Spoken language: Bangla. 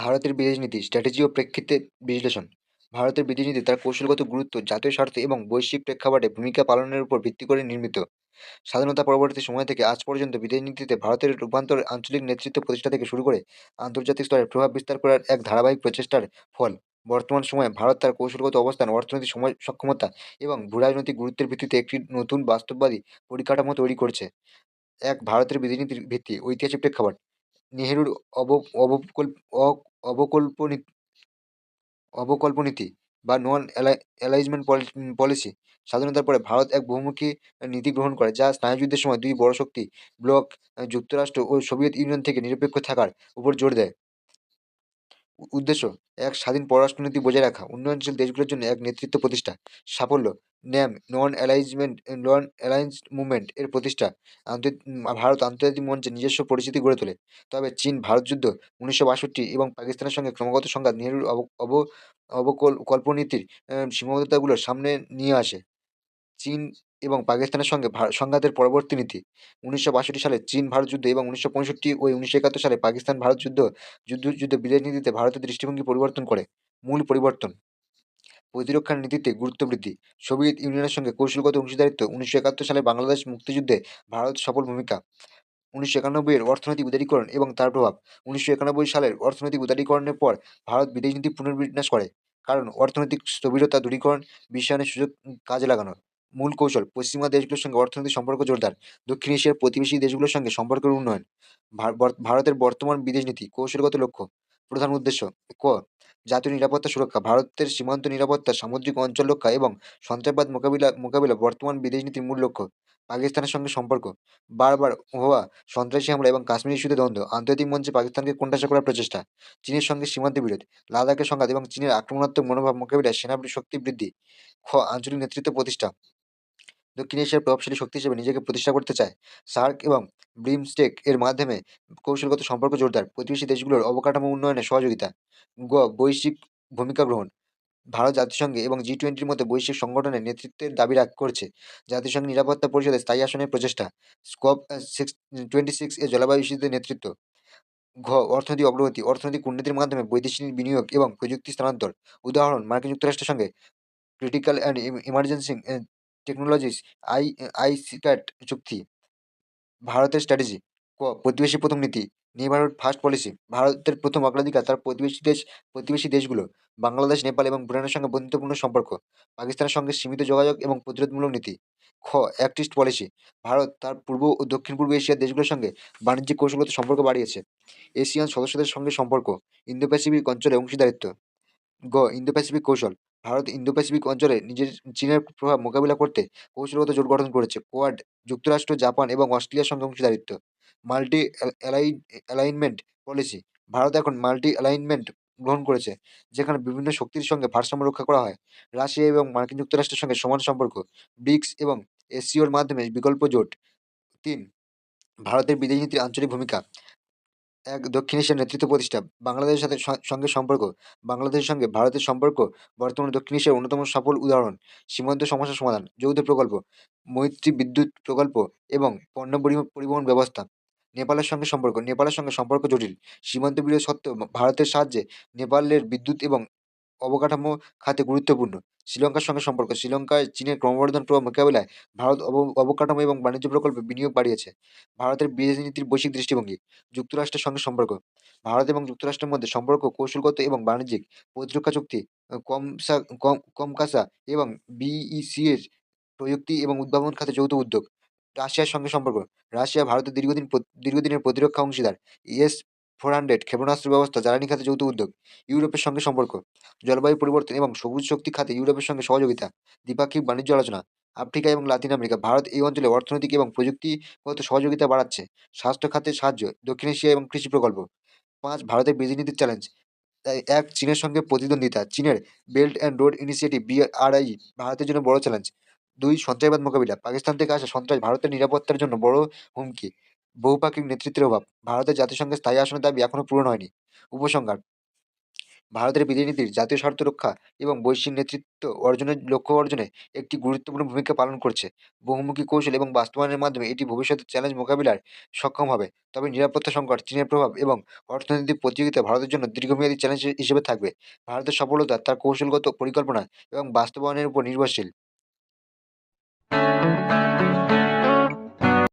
ভারতের বিদেশ নীতি স্ট্র্যাটেজি ও প্রেক্ষিতে বিশ্লেষণ। ভারতের বিদেশ নীতি তার কৌশলগত গুরুত্ব, জাতীয় স্বার্থ এবং বৈশ্বিক প্রেক্ষাপটে ভূমিকা পালনের উপর ভিত্তি করে নির্মিত। স্বাধীনতা পরবর্তী সময় থেকে আজ পর্যন্ত বিদেশ নীতিতে ভারতের রূপান্তর আঞ্চলিক নেতৃত্ব প্রতিষ্ঠা থেকে শুরু করে আন্তর্জাতিক স্তরে প্রভাব বিস্তার করার এক ধারাবাহিক প্রচেষ্টার ফল। বর্তমান সময়ে ভারত তার কৌশলগত অবস্থান, অর্থনৈতিক সময় সক্ষমতা এবং ভূরাজনৈতিক গুরুত্বের ভিত্তিতে একটি নতুন বাস্তববাদী পরিকাঠামো তৈরি করছে। এক ভারতের বিদেশ নীতির ভিত্তি, ঐতিহাসিক প্রেক্ষাপট। নেহেরুর অব অবকল্প অবকল্পনীতি বা নন অ্যালাইজমেন্ট পলিসি স্বাধীনতার পরে ভারত এক বহুমুখী নীতি গ্রহণ করে, যা স্নায়ুযুদ্ধের সময় দুই বড় শক্তি ব্লক, যুক্তরাষ্ট্র ও সোভিয়েত ইউনিয়ন থেকে নিরপেক্ষ থাকার উপর জোর দেয়। উদ্দেশ্য এক স্বাধীন পররাষ্ট্রনীতি বজায় রাখা উন্নয়নশীল দেশগুলোর জন্য এক নেতৃত্ব প্রতিষ্ঠা সাফল্য NAM non alignment non alliance movement এর প্রতিষ্ঠা ভারত আন্তর্জাতিক মঞ্চে নিজস্ব পরিচিতি গড়ে তোলে। তবে চীন ভারত যুদ্ধ উনিশশো বাষট্টি এবং পাকিস্তানের সঙ্গে ক্রমাগত সংঘাত নেহরুর অব অব অবকল্পনীতির আহ, সীমাবদ্ধতাগুলোর সামনে নিয়ে আসে। চীন এবং পাকিস্তানের সঙ্গে সংঘাতের পরবর্তী নীতি। উনিশশো বাষট্টি সালে চীন ভারত যুদ্ধ এবং উনিশশো পঁয়ষট্টি ও উনিশশো একাত্তর সালে পাকিস্তান ভারত যুদ্ধ যুদ্ধ যুদ্ধ বিদেশ নীতিতে ভারতের দৃষ্টিভঙ্গি পরিবর্তন করে। মূল পরিবর্তন। প্রতিরক্ষার নীতিতে গুরুত্ব বৃদ্ধি। সোভিয়েত ইউনিয়নের সঙ্গে কৌশলগত অংশীদারিত্ব। উনিশশো একাত্তর সালে বাংলাদেশ মুক্তিযুদ্ধে ভারত সফল ভূমিকা। উনিশশো একানব্বই এর অর্থনৈতিক উদারীকরণ এবং তার প্রভাব। উনিশশো একানব্বই সালের অর্থনৈতিক উদারীকরণের পর ভারত বিদেশ নীতি পুনর্বিন্যাস করে। কারণ অর্থনৈতিক স্থবিরতা দূরীকরণ, বিশ্বায়নের সুযোগ কাজে লাগানো। মূল কৌশল, পশ্চিমা দেশগুলোর সঙ্গে অর্থনৈতিক সম্পর্ক জোরদার, দক্ষিণ এশিয়ার প্রতিবেশী দেশগুলোর সঙ্গে সম্পর্কের উন্নয়ন ভারতের বর্তমান বিদেশ নীতি, কৌশলগত লক্ষ্য, প্রধান উদ্দেশ্য, ক, জাতীয় নিরাপত্তা সুরক্ষা, ভারতের সীমান্ত নিরাপত্তা, সামুদ্রিক অঞ্চল রক্ষা এবং সন্ত্রাসবাদ মোকাবিলা মোকাবিলা, বর্তমান বিদেশ নীতির মূল লক্ষ্য, পাকিস্তানের সঙ্গে সম্পর্ক, বারবার হওয়া সন্ত্রাসী হামলা এবং কাশ্মীর ইস্যুতে দ্বন্দ্ব, আন্তর্জাতিক মঞ্চে পাকিস্তানকে কোণঠাসা করার প্রচেষ্টা, চীনের সঙ্গে সীমান্ত বিরোধ, লাদাখের সংঘাত এবং চীনের আক্রমণাত্মক মনোভাব মোকাবিলায় সেনা শক্তি বৃদ্ধি, খ, আঞ্চলিক নেতৃত্ব প্রতিষ্ঠা দক্ষিণ এশিয়ার প্রভাবশালী শক্তি হিসেবে নিজেকে প্রতিষ্ঠা করতে চায়। সার্ক এবং ব্রিমস্টেক এর মাধ্যমে কৌশলগত সম্পর্ক জোরদার। প্রতিবেশী দেশগুলোর অবকাঠামো উন্নয়নে সহযোগিতা। গ. বৈশ্বিক ভূমিকা গ্রহণ। ভারত জাতিসংঘে এবং জি টোয়েন্টির মতো বৈশ্বিক সংগঠনের নেতৃত্বের দাবি রাখ করছে। জাতিসংঘ নিরাপত্তা পরিষদের স্থায়ী আসনের প্রচেষ্টা। স্কপ সিক্স, টোয়েন্টি সিক্স এ জলবায়ু ইস্যুতে নেতৃত্ব। ঘ. অর্থনৈতিক অগ্রগতি। অর্থনৈতিক উন্নতির মাধ্যমে বৈদেশিক বিনিয়োগ এবং প্রযুক্তি স্থানান্তর। উদাহরণ, মার্কিন যুক্তরাষ্ট্রের সঙ্গে critical and emergency technologies I iCET চুক্তি, ভারতের স্ট্র্যাটেজি ক, প্রতিবেশী প্রথম নীতি নেইবারহুড ফার্স্ট পলিসি ভারতের প্রথম অগ্রাধিকার, তার প্রতিবেশী দেশ, প্রতিবেশী দেশগুলো, বাংলাদেশ, নেপাল এবং ভুটানের সঙ্গে বন্ধুত্বপূর্ণ সম্পর্ক, পাকিস্তানের সঙ্গে সীমিত যোগাযোগ এবং প্রতিরোধমূলক নীতি, খ অ্যাক্টিস্ট পলিসি ভারত, তার পূর্ব ও দক্ষিণ পূর্ব এশিয়ার দেশগুলোর সঙ্গে বাণিজ্যিক কৌশলগত সম্পর্ক বাড়িয়েছে, এশিয়ান সদস্যদের সঙ্গে সম্পর্ক ইন্দো প্যাসিফিক অঞ্চলে অংশীদারিত্ব, গ ইন্দো প্যাসিফিক কৌশল ভারত ইন্দো প্যাসিফিক অঞ্চলে নিজের চীনের প্রভাব মোকাবিলা করতে কৌশলগত জোট গঠন করেছে। কোয়াড যুক্তরাষ্ট্র, জাপান এবং অস্ট্রেলিয়ার সঙ্গে অংশীদারিত্ব। Multi alignment policy. ভারত এখন মাল্টি অ্যালাইনমেন্ট গ্রহণ করেছে, যেখানে বিভিন্ন শক্তির সঙ্গে ভারসাম্য রক্ষা করা হয়। রাশিয়া এবং মার্কিন যুক্তরাষ্ট্রের সঙ্গে সমান সম্পর্ক। ব্রিক্স এবং এসিওর মাধ্যমে বিকল্প জোট। তিন, ভারতের বিদেশ নীতির আঞ্চলিক ভূমিকা। এক দক্ষিণ এশিয়ার নেতৃত্ব প্রতিষ্ঠা, বাংলাদেশের সাথে সঙ্গে সম্পর্ক, বাংলাদেশের সঙ্গে ভারতের সম্পর্ক, বর্তমানে দক্ষিণ এশিয়ার অন্যতম সফল উদাহরণ, সীমান্ত সমস্যা সমাধান, যৌথ প্রকল্প, মৈত্রী বিদ্যুৎ প্রকল্প এবং পণ্য পরিব- পরিবহন ব্যবস্থা, নেপালের সঙ্গে সম্পর্ক, নেপালের সঙ্গে সম্পর্ক জটিল, সীমান্ত বিরোধ সত্ত্বেও ভারতের সাহায্যে নেপালের বিদ্যুৎ এবং অবকাঠামো খাতে গুরুত্বপূর্ণ। শ্রীলঙ্কার সঙ্গে সম্পর্ক, শ্রীলঙ্কায় চীনের ক্রমবর্ধমান প্রভাব মোকাবিলায় ভারত অব- অবকাঠামো এবং বাণিজ্য প্রকল্পে বিনিয়োগ বাড়িয়েছে। ভারতের বিদেশ নীতির বৈশ্বিক দৃষ্টিভঙ্গি, যুক্তরাষ্ট্রের সঙ্গে সম্পর্ক। ভারত এবং যুক্তরাষ্ট্রের মধ্যে সম্পর্ক কৌশলগত এবং বাণিজ্যিক প্রতিরক্ষা চুক্তি, কমসা, কম, কমকাসা এবং বিইসি এর প্রযুক্তি এবং উদ্ভাবন খাতে যৌথ উদ্যোগ। রাশিয়ার সঙ্গে সম্পর্ক, রাশিয়া ভারতের দীর্ঘদিন দীর্ঘদিনের প্রতিরক্ষা অংশীদার, ইএস ফোর হান্ড্রেড ক্ষেপণাস্ত্র ব্যবস্থা, জ্বালানি খাতে যৌথ উদ্যোগ, ইউরোপের সঙ্গে সম্পর্ক, জলবায়ু পরিবর্তন এবং সবুজ শক্তি খাতে ইউরোপের সঙ্গে সহযোগিতা, দ্বিপাক্ষিক বাণিজ্য আলোচনা, আফ্রিকা এবং লাতিন আমেরিকা, ভারত এই অঞ্চলে অর্থনৈতিক এবং প্রযুক্তিগত সহযোগিতা বাড়াচ্ছে, স্বাস্থ্য খাতে সাহায্য, দক্ষিণ এশিয়া এবং কৃষি প্রকল্প, পাঁচ ভারতের বিধিনীতির চ্যালেঞ্জ এক চীনের সঙ্গে প্রতিদ্বন্দ্বিতা, চীনের belt and road initiative BRI ভারতের জন্য বড় চ্যালেঞ্জ দুই সন্ত্রাসবাদ মোকাবিলা, পাকিস্তান থেকে আসা সন্ত্রাস ভারতের নিরাপত্তার জন্য বড় হুমকি বহুপাক্ষিক নেতৃত্বের অভাব। ভারতের জাতিসংঘের স্থায়ী আসনের দাবি এখনও পূরণ হয়নি। উপসংহার, ভারতের বিদেশ নীতির জাতীয় স্বার্থ রক্ষা এবং বৈশ্বিক নেতৃত্ব অর্জনের লক্ষ্য অর্জনে একটি গুরুত্বপূর্ণ ভূমিকা পালন করছে। বহুমুখী কৌশল এবং বাস্তবায়নের মাধ্যমে এটি ভবিষ্যতের চ্যালেঞ্জ মোকাবিলার সক্ষম হবে। তবে নিরাপত্তা সংকট, চীনের প্রভাব এবং অর্থনৈতিক প্রতিযোগিতা ভারতের জন্য দীর্ঘমেয়াদী চ্যালেঞ্জ হিসেবে থাকবে। ভারতের সফলতা, তার কৌশলগত পরিকল্পনা এবং বাস্তবায়নের উপর নির্ভরশীল।